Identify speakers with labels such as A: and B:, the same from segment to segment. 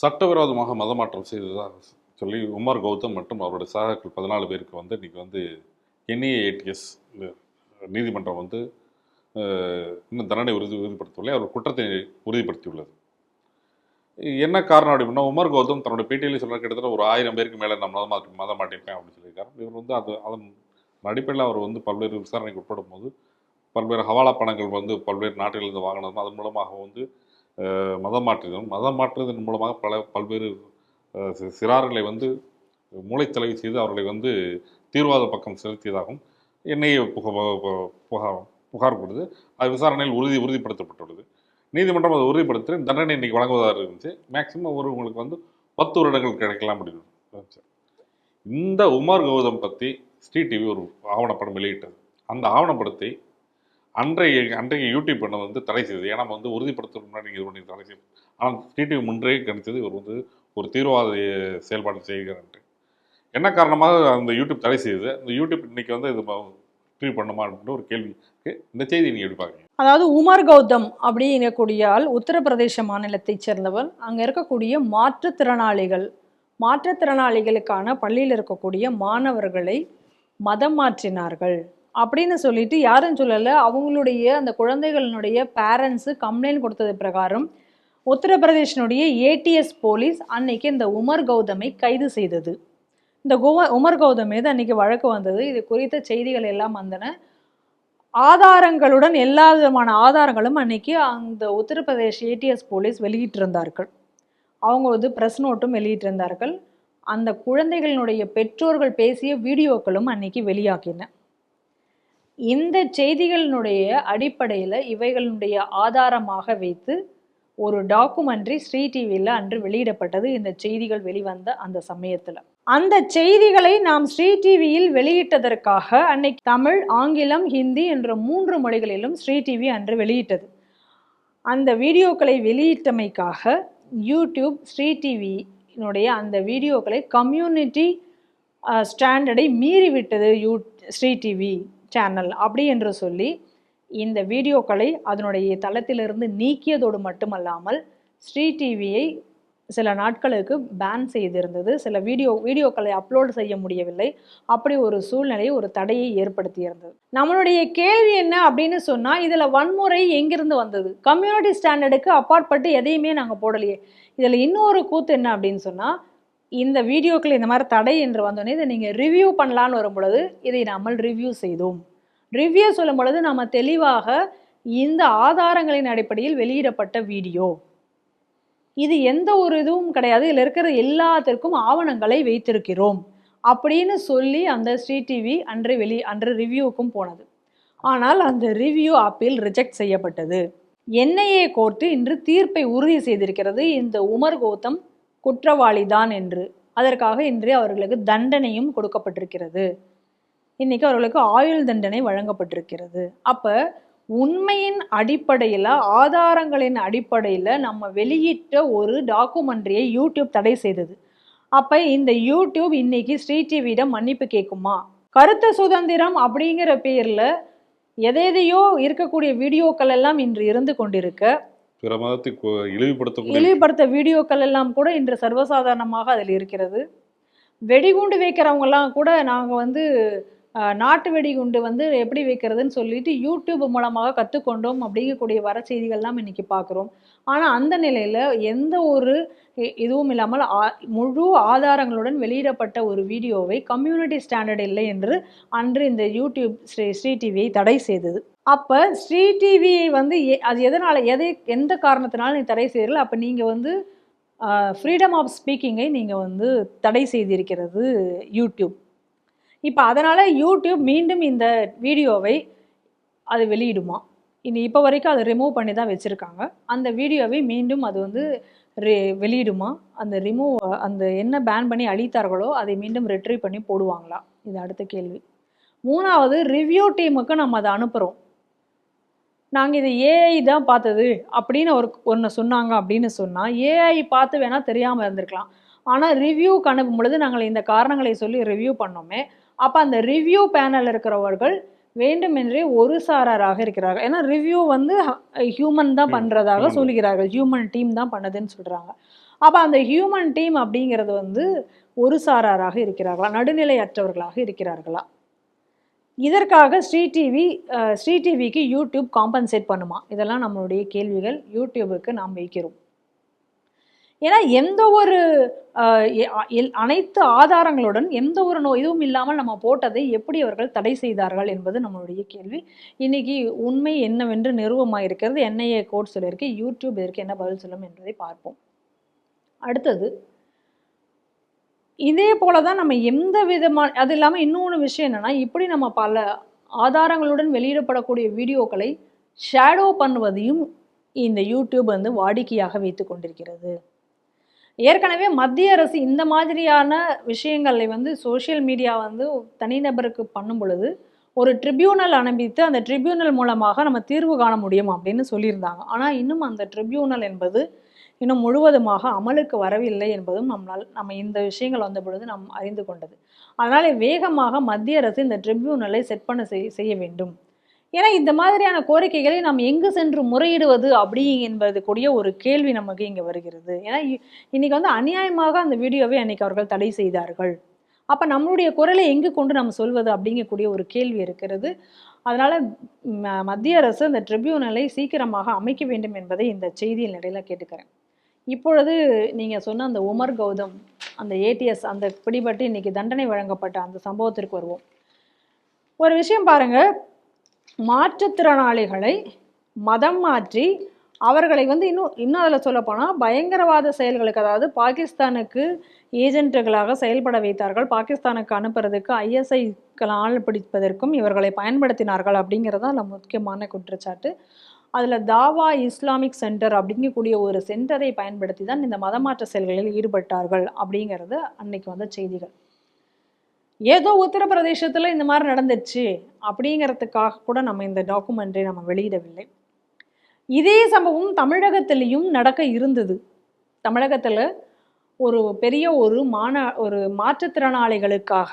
A: சட்டவிரோதமாக மதமாற்றம் செய்ததாக சொல்லி உமர் கௌதம் மற்றும் அவருடைய சகாக்கள் பதினாலு பேருக்கு வந்து இன்றைக்கி வந்து என்ஏஏடிஎஸ் நீதிமன்றம் வந்து இன்னும் தண்டனை உறுதி உறுதிப்படுத்தவில்லை. அவர் குற்றத்தை உறுதிப்படுத்தியுள்ளது. என்ன காரணம் அப்படின்னா உமர் கௌதம் தன்னுடைய பேட்டியில் சொல்ல கிட்டத்தட்ட ஒரு ஆயிரம் பேருக்கு மேலே நான் மதம் மதம் மாட்டிருப்பேன் அப்படின்னு சொல்லியிருக்காரு. இவர் வந்து அது அதன் அடிப்படையில் அவர் வந்து பல்வேறு விசாரணைக்கு உட்படும் போது பல்வேறு ஹவாலா பணங்கள் வந்து பல்வேறு நாட்டிலிருந்து வாங்கினதும் அதன் மூலமாக வந்து மதம் மாற்றினும் மதம் மாற்றுவதன் மூலமாக பல பல்வேறு சிறார்களை வந்து மூளைத்தலைவு செய்து அவர்களை வந்து தீவிரவாத பக்கம் செலுத்தியதாகவும் என்ஐஏ புக புகார் புகார் கொடுத்து அது விசாரணையில் உறுதி உறுதிப்படுத்தப்பட்டுள்ளது. நீதிமன்றம் அதை உறுதிப்படுத்தி தண்டனை இன்றைக்கி வழங்குவதாக இருந்துச்சு. மேக்சிமம் ஒரு உங்களுக்கு வந்து பத்து வருடங்கள் கிடைக்கலாம் அப்படின்னு இந்த உமர் கௌதம் பற்றி ஸ்ரீ டிவி ஒரு ஆவணப்படம் வெளியிட்டது. அந்த ஆவணப்படத்தை அன்றைய அன்றைய யூடியூப் பண்ண வந்து தடை செய்தது. ஏன்னா வந்து உறுதிப்படுத்துறதுக்கு முன்னாடி இது பண்ணி தடை செய்யும் ஆனால் டிடிவி முன்றே கணித்தது இவர் வந்து ஒரு தீவிரவாத செயல்பாடு செய்கிறார் என்ன காரணமாக அந்த யூடியூப் தடை செய்தது? அந்த யூடியூப் இன்னைக்கு வந்து இது ட்ரீட் பண்ணுமா அப்படின்ற ஒரு கேள்விக்கு இந்த செய்தி நீங்கள் எப்படி பார்க்குறீங்க?
B: அதாவது உமர் கௌதம் அப்படிங்கக்கூடிய ஆள் உத்தரப்பிரதேச மாநிலத்தைச் சேர்ந்தவர். அங்கே இருக்கக்கூடிய மாற்றுத்திறனாளிகள் மாற்றுத்திறனாளிகளுக்கான பள்ளியில் இருக்கக்கூடிய மாணவர்களை மதம் மாற்றினார்கள். அப்படின்னு சொல்லிட்டு யாரும் சொல்லலை. அவங்களுடைய அந்த குழந்தைகளினுடைய பேரண்ட்ஸு கம்ப்ளைண்ட் கொடுத்தது பிரகாரம் உத்தரப்பிரதேஷனுடைய ஏடிஎஸ் போலீஸ் அன்னைக்கு இந்த உமர் கௌதமை கைது செய்தது. இந்த கோவா உமர் கௌதம் மீது அன்னைக்கு வழக்கு வந்தது. இது குறித்த செய்திகள் எல்லாம் வந்தன. ஆதாரங்களுடன் எல்லா விதமான ஆதாரங்களும் அன்னைக்கு அந்த உத்தரப்பிரதேஷ் ஏடிஎஸ் போலீஸ் வெளியிட்டிருந்தார்கள். அவங்க வந்து ப்ரெஸ் நோட்டும் வெளியிட்டிருந்தார்கள். அந்த குழந்தைகளினுடைய பெற்றோர்கள் பேசிய வீடியோக்களும் அன்னைக்கு வெளியாகின. இந்த செய்திகளினுடைய அடிப்படையில் இவைகளினுடைய ஆதாரமாக வைத்து ஒரு டாக்குமெண்ட்ரி ஸ்ரீ டிவியில் அன்று வெளியிடப்பட்டது. இந்த செய்திகள் வெளிவந்த அந்த சமயத்தில். அந்த செய்திகளை நாம் ஸ்ரீ டிவியில் வெளியிட்டதற்காக அன்னைக்கு தமிழ் ஆங்கிலம் ஹிந்தி என்ற மூன்று மொழிகளிலும் ஸ்ரீ டிவி அன்று வெளியிட்டது. அந்த வீடியோக்களை வெளியிட்டமைக்காக யூடியூப் ஸ்ரீ டிவியினுடைய அந்த வீடியோக்களை கம்யூனிட்டி ஸ்டாண்டர்டை மீறிவிட்டது யூ ஸ்ரீ டிவி சேனல் அப்படி என்று சொல்லி இந்த வீடியோக்களை அதனுடைய தளத்திலிருந்து நீக்கியதோடு மட்டுமல்லாமல் ஸ்ரீ டிவியை சில நாட்களுக்கு பேன் செய்திருந்தது. சில வீடியோ வீடியோக்களை அப்லோடு செய்ய முடியவில்லை. அப்படி ஒரு சூழ்நிலை ஒரு தடையை ஏற்படுத்தியிருந்தது. நம்மளுடைய கேள்வி என்ன அப்படின்னு சொன்னால் இதில் வன்முறை எங்கிருந்து வந்தது? கம்யூனிட்டி ஸ்டாண்டர்டுக்கு அப்பாற்பட்டு எதையுமே நாங்கள் போடலையே. இதில் இன்னொரு கூத்து என்ன அப்படின்னு சொன்னால் இந்த வீடியோக்கள் இந்த மாதிரி தடை என்று வந்தோடனே இதை நீங்கள் ரிவ்யூ பண்ணலான்னு வரும் பொழுது இதை நாமல் ரிவ்யூ செய்தோம். ரிவ்யூ சொல்லும் பொழுது நம்ம தெளிவாக இந்த ஆதாரங்களின் அடிப்படையில் வெளியிடப்பட்ட வீடியோ. இது எந்த ஒரு இதுவும் கிடையாது. இதில் இருக்கிற எல்லாத்திற்கும் ஆவணங்களை வைத்திருக்கிறோம். அப்படின்னு சொல்லி அந்த ஸ்ரீ டிவி அன்று வெளி அன்று ரிவ்யூவுக்கும் போனது. ஆனால் அந்த ரிவ்யூ அப்பீல் ரிஜெக்ட் செய்யப்பட்டது. என்ஐஏ கோர்ட்டு இன்று தீர்ப்பை உறுதி செய்திருக்கிறது. இந்த உமர் கௌதம் குற்றவாளி தான் என்று. அதற்காக இன்று அவர்களுக்கு தண்டனையும் கொடுக்கப்பட்டிருக்கிறது. இன்னைக்கு அவர்களுக்கு ஆயுள் தண்டனை வழங்கப்பட்டிருக்கிறது. அப்போ உண்மையின் அடிப்படையில் ஆதாரங்களின் அடிப்படையில் நம்ம வெளியிட்ட ஒரு டாக்குமெண்ட்ரியை யூடியூப் தடை செய்தது. அப்போ இந்த யூடியூப் இன்னைக்கு ஸ்ரீ டிவியிடம் மன்னிப்பு கேட்குமா? கருத்து சுதந்திரம் அப்படிங்கிற பேரில் எதையோ இருக்கக்கூடிய வீடியோக்கள் எல்லாம் இன்று இருந்து கொண்டிருக்க
A: பிற மதத்தை இழிவுபடுத்த
B: இழிவுபடுத்த வீடியோக்கள் எல்லாம் கூட இன்று சர்வசாதாரணமாக அதில் இருக்கிறது. வெடிகுண்டு வைக்கிறவங்கெல்லாம் கூட நாங்கள் வந்து நாட்டு நாட்டு வெடிகுண்டு வந்து எப்படி வைக்கிறதுன்னு சொல்லிட்டு யூடியூப் மூலமாக கற்றுக்கொண்டோம் அப்படிங்கக்கூடிய வர செய்திகள் தான் இன்றைக்கி பார்க்குறோம். ஆனால் அந்த நிலையில் எந்த ஒரு இதுவும் இல்லாமல் ஆ- முழு ஆதாரங்களுடன் வெளியிடப்பட்ட ஒரு வீடியோவை கம்யூனிட்டி ஸ்டாண்டர்ட் இல்லை என்று அன்று இந்த யூடியூப் ஸ்ரீ ஸ்ரீ டிவியை தடை செய்தது. அப்போ ஸ்ரீ டிவியை வந்து எ- அது எதனால் எதை எந்த காரணத்தினால நீ தடை செய்கிறீர்கள் அப்போ நீங்கள் வந்து ஃப்ரீடம் ஆஃப் ஸ்பீக்கிங்கை நீங்கள் வந்து தடை செய்திருக்கிறது யூடியூப் இப்போ அதனால் யூடியூப் மீண்டும் இந்த வீடியோவை அது வெளியிடுமா? இனி இப்போ வரைக்கும் அதை ரிமூவ் பண்ணி தான் வச்சுருக்காங்க. அந்த வீடியோவை மீண்டும் அது வந்து ரெ வெளியிடுமா? அந்த ரிமூவ் அந்த என்ன பேன் பண்ணி அழித்தார்களோ அதை மீண்டும் ரெட்ரீவ் பண்ணி போடுவாங்களா? இது அடுத்த கேள்வி. மூணாவது ரிவ்யூ டீமுக்கு நம்ம அதை அனுப்புகிறோம் நாங்கள் இது ஏஐ தான் பார்த்தது அப்படின்னு ஒரு ஒன்று சொன்னாங்க அப்படின்னு சொன்னால் ஏஐ பார்த்து வேணால் தெரியாமல் இருந்திருக்கலாம். ஆனால் ரிவ்யூக்கு அனுப்பும் பொழுது நாங்கள் இந்த காரணங்களை சொல்லி ரிவ்யூ பண்ணோமே அப்போ அந்த ரிவ்யூ பேனல் இருக்கிறவர்கள் வேண்டுமென்றே ஒரு சாராராக இருக்கிறார்கள். ஏன்னா ரிவ்யூ வந்து ஹியூமன் தான்
A: Human.
B: பண்ணுறதாக
A: Human.
B: சொல்லுகிறார்கள் ஹியூமன் டீம் தான் பண்ணதுன்னு சொல்கிறாங்க அப்போ அந்த ஹியூமன் டீம் அப்படிங்கிறது வந்து ஒரு சாராராக இருக்கிறார்களா? நடுநிலையற்றவர்களாக இருக்கிறார்களா? இதற்காக ஸ்ரீ டிவி ஸ்ரீ டிவிக்கு யூடியூப் காம்பன்சேட் பண்ணுமா? இதெல்லாம் நம்மளுடைய கேள்விகள். யூடியூபுக்கு நாம் வைக்கிறோம். ஏன்னா எந்த ஒரு எல்- அனைத்து ஆதாரங்களுடன் எந்த ஒரு நோ இதுவும் இல்லாமல் நம்ம போட்டதை எப்படி அவர்கள் தடை செய்தார்கள் என்பது நம்மளுடைய கேள்வி. இன்னைக்கு உண்மை என்னவென்று நிறுவமாக இருக்கிறது என்ஐஏ கோட் சொல்லியிருக்கு யூடியூப் இதற்கு என்ன பதில் சொல்லும் என்பதை பார்ப்போம். அடுத்தது இதே போல தான் நம்ம எந்த விதமான அது இல்லாமல் இன்னொன்று விஷயம் என்னென்னா இப்படி நம்ம பல ஆதாரங்களுடன் வெளியிடப்படக்கூடிய வீடியோக்களை ஷேடோ பண்ணுவதையும் இந்த யூடியூப் வந்து வாடிக்கையாக வைத்து கொண்டிருக்கிறது. ஏற்கனவே மத்திய அரசு இந்த மாதிரியான விஷயங்களை வந்து சோஷியல் மீடியா வந்து தனிநபருக்கு பண்ணும் பொழுது ஒரு ட்ரிபியூனல் அனுப்பித்து அந்த ட்ரிபியூனல் மூலமாக நம்ம தீர்வு காண முடியும் அப்படின்னு சொல்லியிருந்தாங்க. ஆனால் இன்னும் அந்த ட்ரிபியூனல் என்பது இன்னும் முழுவதுமாக அமலுக்கு வரவில்லை என்பதும் நம்மளால் நம்ம இந்த விஷயங்கள் வந்த பொழுது நாம் அறிந்து கொண்டது. அதனால் வேகமாக மத்திய அரசு இந்த ட்ரிபியூனலை செட் பண்ண செய் செய்ய வேண்டும். ஏன்னா இந்த மாதிரியான கோரிக்கைகளை நாம் எங்கு சென்று முறையிடுவது அப்படி என்பது கூடிய ஒரு கேள்வி நமக்கு இங்கே வருகிறது. ஏன்னா இ- இன்னைக்கு வந்து அநியாயமாக அந்த வீடியோவை அன்னைக்கு அவர்கள் தடை செய்தார்கள். அப்போ நம்மளுடைய குரலை எங்கு கொண்டு நம்ம சொல்வது அப்படிங்கக்கூடிய ஒரு கேள்வி இருக்கிறது. அதனால் ம- மத்திய அரசு அந்த ட்ரிபியூனலை சீக்கிரமாக அமைக்க வேண்டும் என்பதை இந்த செய்தியின் இடையில கேட்டுக்கிறேன். இப்பொழுது நீங்கள் சொன்ன அந்த உமர் கௌதம் அந்த ஏடிஎஸ் அந்த பிடிபட்டு இன்னைக்கு தண்டனை வழங்கப்பட்ட அந்த சம்பவத்திற்கு வருவோம். ஒரு விஷயம் பாருங்கள் மாற்றுத்திறனாளிகளை மதம் மாற்றி அவர்களை வந்து இன்னும் இன்னும் அதில் சொல்லப்போனால் பயங்கரவாத செயல்களுக்கு அதாவது பாகிஸ்தானுக்கு ஏஜென்ட்டுகளாக செயல்பட வைத்தார்கள். பாகிஸ்தானுக்கு அனுப்புறதுக்கு ஐஎஸ்ஐக்கள் ஆள் பிடிப்பதற்கும் இவர்களை பயன்படுத்தினார்கள் அப்படிங்கிறது அதில் முக்கியமான குற்றச்சாட்டு. அதில் தாவா இஸ்லாமிக் சென்டர் அப்படிங்கக்கூடிய ஒரு சென்டரை பயன்படுத்தி தான் இந்த மதமாற்ற செயல்களில் ஈடுபட்டார்கள் அப்படிங்கிறது அன்னைக்கு வந்த செய்திகள். ஏதோ உத்தரப்பிரதேசத்தில் இந்த மாதிரி நடந்துச்சு அப்படிங்கிறதுக்காக கூட நம்ம இந்த டாக்குமெண்ட்டை நம்ம வெளியிடவில்லை. இதே சம்பவம் தமிழகத்திலையும் நடக்க இருந்தது. தமிழகத்தில் ஒரு பெரிய ஒரு மாநா ஒரு மாற்றுத்திறனாளிகளுக்காக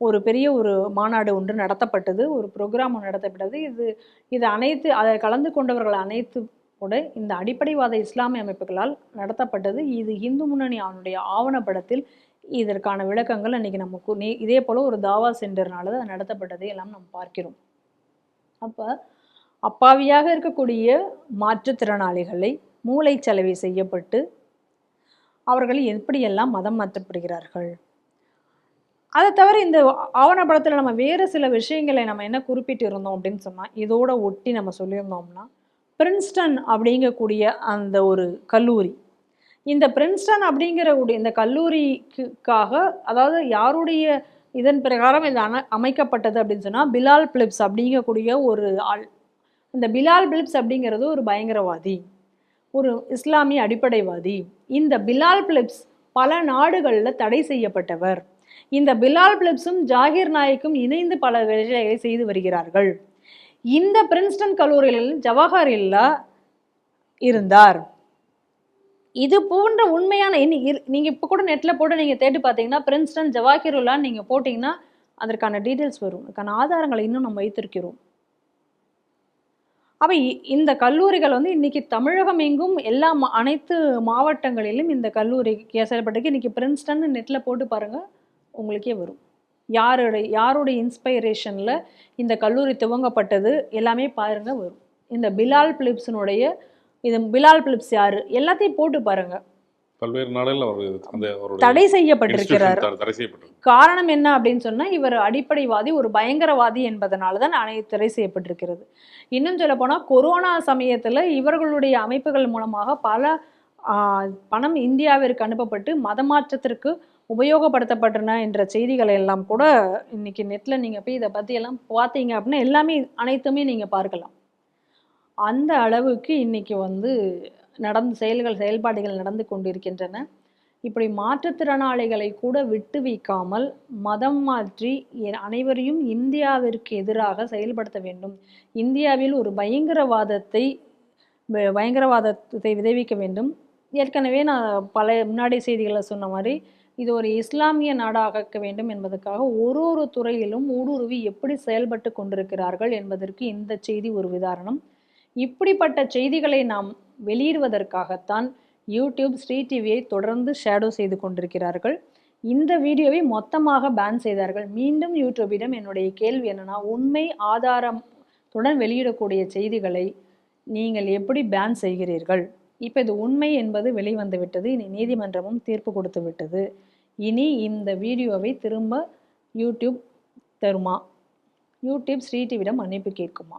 B: ஒரு பெரிய ஒரு மாநாடு ஒன்று நடத்தப்பட்டது. ஒரு ப்ரோக்ராம் நடத்தப்பட்டது. இது இது அனைத்து அதை கலந்து கொண்டவர்கள் அனைத்து கூட இந்த அடிப்படைவாத இஸ்லாமிய அமைப்புகளால் நடத்தப்பட்டது. இது இந்து முன்னணி அவனுடைய ஆவணப்படத்தில் இதற்கான விளக்கங்கள் அன்னைக்கு நமக்கு நே இதே போல் ஒரு தாவா சென்டர்னால அது நடத்தப்பட்டதை எல்லாம் நாம் பார்க்கிறோம். அப்போ அப்பாவியாக இருக்கக்கூடிய மாற்றுத்திறனாளிகளை மூளைச்சலவை செய்யப்பட்டு அவர்கள் எப்படியெல்லாம் மதம் மாற்றப்படுகிறார்கள்? அதை தவிர இந்த ஆவணப்படத்தில் நம்ம வேறு சில விஷயங்களை நம்ம என்ன குறிப்பிட்டு இருந்தோம் அப்படின்னு சொன்னால் இதோட ஒட்டி நம்ம சொல்லியிருந்தோம்னா பிரின்ஸ்டன் அப்படிங்கக்கூடிய அந்த ஒரு கல்லூரி இந்த பிரின்ஸ்டன் அப்படிங்கிற இந்த கல்லூரிக்காக அதாவது யாருடைய இதன் பிரகாரம் இது அண அமைக்கப்பட்டது அப்படின்னு சொன்னால் பிலால் பிலிப்ஸ் அப்படிங்கக்கூடிய ஒரு ஆள். இந்த பிலால் பிலிப்ஸ் அப்படிங்கிறது ஒரு பயங்கரவாதி. ஒரு இஸ்லாமிய அடிப்படைவாதி. இந்த பிலால் பிலிப்ஸ் பல நாடுகளில் தடை செய்யப்பட்டவர். இந்த பிலால் பிலிப்ஸும் ஜாகிர் நாயக்கும் இணைந்து பல வேலைகளை செய்து வருகிறார்கள். இந்த பிரின்ஸ்டன் கல்லூரியில் ஜவஹர்லா இருந்தார். இது போன்ற உண்மையான இன்னைக்கு நீங்கள் இப்போ கூட நெட்டில் போட்டு நீங்கள் தேடி பார்த்தீங்கன்னா பிரின்ஸ்டன் ஜவாஹிருல்லான்னு நீங்கள் போட்டிங்கன்னா அதற்கான டீட்டெயில்ஸ் வரும். அதுக்கான ஆதாரங்களை இன்னும் நம்ம வைத்திருக்கிறோம். அப்போ இந்த கல்லூரிகள் வந்து இன்னைக்கு தமிழகம் எங்கும் எல்லா மா- அனைத்து மாவட்டங்களிலும் இந்த கல்லூரி செயல்பட்டிருக்கு. இன்னைக்கு பிரின்ஸ்டன் நெட்டில் போட்டு பாருங்கள் உங்களுக்கே வரும். யாருடைய யாருடைய இன்ஸ்பைரேஷனில் இந்த கல்லூரி துவங்கப்பட்டது எல்லாமே பாருங்கள் வரும். இந்த பிலால் பிலிப்ஸினுடைய இது பிலால் பிலிப்ஸ் யாரு? எல்லாத்தையும் போட்டு பாருங்க.
A: பல்வேறு நாடுகளில் அவர் அந்த
B: தடை செய்யப்பட்டிருக்கிறார். காரணம் என்ன அப்படின்னு சொன்னா இவர் அடிப்படைவாதி ஒரு பயங்கரவாதி என்பதனால தான் அனைத்து தடை செய்யப்பட்டிருக்கிறது. இன்னும் சொல்ல போனா கொரோனா சமயத்துல இவர்களுடைய அமைப்புகள் மூலமாக பல பணம் இந்தியாவிற்கு அனுப்பப்பட்டு மதமாற்றத்திற்கு உபயோகப்படுத்தப்பட்டன என்ற செய்திகளை எல்லாம் கூட இன்னைக்கு நெட்ல நீங்க போய் இதை பத்தி எல்லாம் பார்த்தீங்க அப்படின்னா எல்லாமே அனைத்துமே நீங்க பார்க்கலாம். அந்த அளவுக்கு இன்னைக்கு வந்து நடந்து செயல்கள் செயல்பாடுகள் நடந்து கொண்டிருக்கின்றன. இப்படி மாற்றுத்திறனாளிகளை கூட விட்டு வைக்காமல் மதம் மாற்றி எ- அனைவரையும் இந்தியாவிற்கு எதிராக செயல்படுத்த வேண்டும். இந்தியாவில் ஒரு பயங்கரவாதத்தை பயங்கரவாதத்தை விதைவிக்க வேண்டும். ஏற்கனவே நான் பல முன்னாடி செய்திகளை சொன்ன மாதிரி இது ஒரு இஸ்லாமிய நாடாக வேண்டும் என்பதற்காக ஒரு ஒரு துறையிலும் ஊடுருவி எப்படி செயல்பட்டு கொண்டிருக்கிறார்கள் என்பதற்கு இந்த செய்தி ஒரு உதாரணம். இப்படிப்பட்ட செய்திகளை நாம் வெளியிடுவதற்காகத்தான் யூடியூப் ஸ்ரீ டிவியை தொடர்ந்து ஷேடோ செய்து கொண்டிருக்கிறார்கள். இந்த வீடியோவை மொத்தமாக பேன் செய்தார்கள். மீண்டும் யூடியூபிடம் என்னுடைய கேள்வி என்னென்னா உண்மை ஆதாரத்துடன் வெளியிடக்கூடிய செய்திகளை நீங்கள் எப்படி பேன் செய்கிறீர்கள்? இப்போ இது உண்மை என்பது வெளிவந்து விட்டது. இனி நீதிமன்றமும் தீர்ப்பு கொடுத்து விட்டது. இனி இந்த வீடியோவை திரும்ப யூடியூப் தருமா? யூடியூப் ஸ்ரீ டிவிடம் அனுப்பி கேட்குமா?